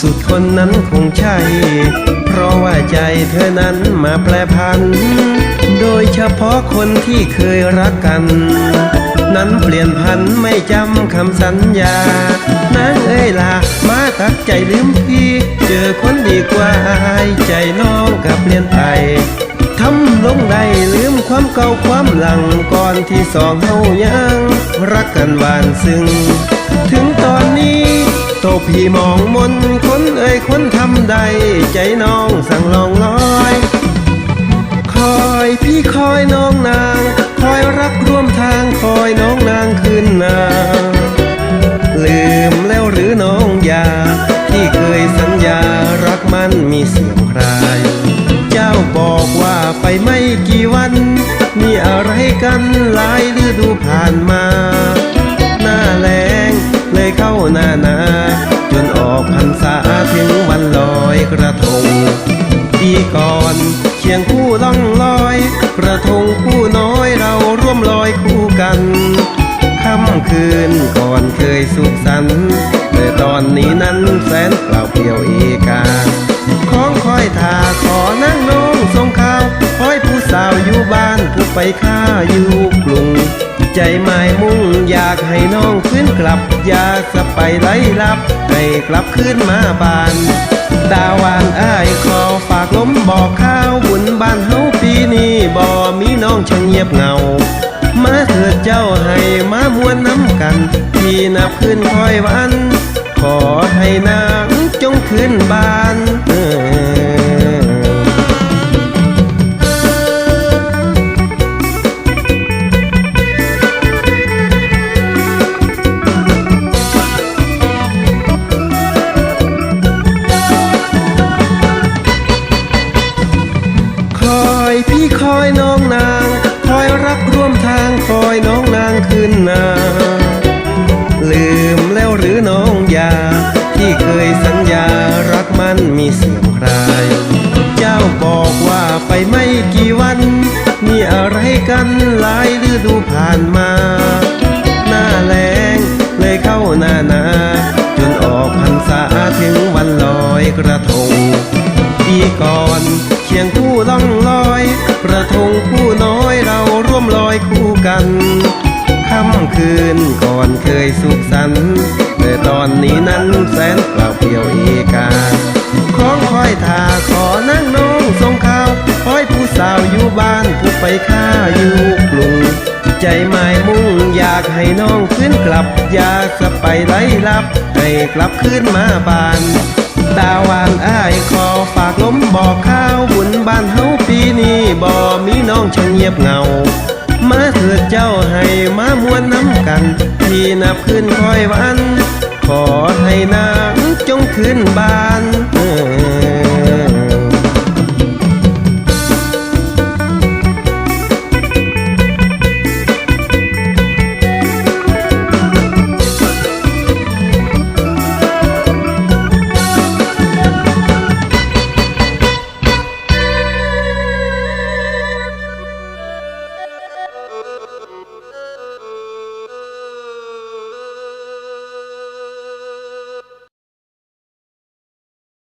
สุดคนนั้นคงใช่ เพราะว่าใจเธอนั้นมาแปรพัน โดยเฉพาะคนที่เคยรักกัน นั้นเปลี่ยนพันไม่จำคำสัญญานางเอ้ยล่ะมาตัดใจลืมพี่ เจอคนดีกว่าใจน้องกับเปลี่ยนไปทำลงได้ลืมความเก่าความหลังก่อนที่สองเฮายัง รักกันหวานซึ้ง พี่มองมนคนเอ่ยคนทำได้ใจน้องสั่งลองลอย คอยพี่คอยน้องนาง คอยรักร่วมทางคอยน้องนางขึ้นนาลืมแล้วหรือน้องยา ที่เคยสัญญารักมันมีเสียงใคร เจ้าบอกว่าไปไม่กี่วัน มีอะไรกันหลายฤดูผ่านมา หน้าแรงเลยเข้าหน้านา ระทงปีก่อนเคียงคู่ล่องลอย กระทงคู่น้อยเราร่วมลอยคู่กันค่ำคืนก่อนเคยสุขสันต์แต่ตอนนี้นั้นแสนเปล่าเปลี่ยวเอกาของคอยทาขอนั่งน้องส่งข่าวคอยผู้สาวอยู่บ้านผู้ไปข้าอยู่กรุง ใจหมายมุ่งอยากให้น้องขึ้นกลับ อย่าสะไปไล่ลับ ให้กลับขึ้นมาบ้าน งียบเงา มาเถิดเจ้าให้มามวนน้ำกัน ที่นับขึ้นคอยวัน ขอให้นางจงขึ้นบานเออ พี่คอยน้องนาง คอยรักร่วมทางคอยน้องนางขึ้นนา ลืมแล้วหรือน้องยา ที่เคยสัญญารักมันมีเสียงใครเจ้าบอกว่าไปไม่กี่วัน มีอะไรกันหลายฤดูผ่านมา หน้าแรงเลยเข้าหน้าน กระทงคู่น้อยเราร่วมลอยคู่กันค่ำคืนก่อนเคยสุขสันต์แต่ตอนนี้นั้นแสนเปล่าเปลี่ยวเอกาของคอยทาขอนั่งน้องส่งข่าวคอยผู้สาวอยู่บ้านผู้ไปข้าอยู่กรุงใจหมายมุ่งอยากให้น้องขึ้นกลับ อย่าสะไปไล่ลับ ให้กลับขึ้นมาบ้าน ดาวานอ้ายขอฝากล้มบอกข้าวบุญบ้านเฮาปีนี้บ่มีน้องชงเงียบเหงา มาเถิดเจ้าให้มามวนน้ำกัน ที่นับขึ้นคอยวัน ขอให้นางจงขึ้นบ้าน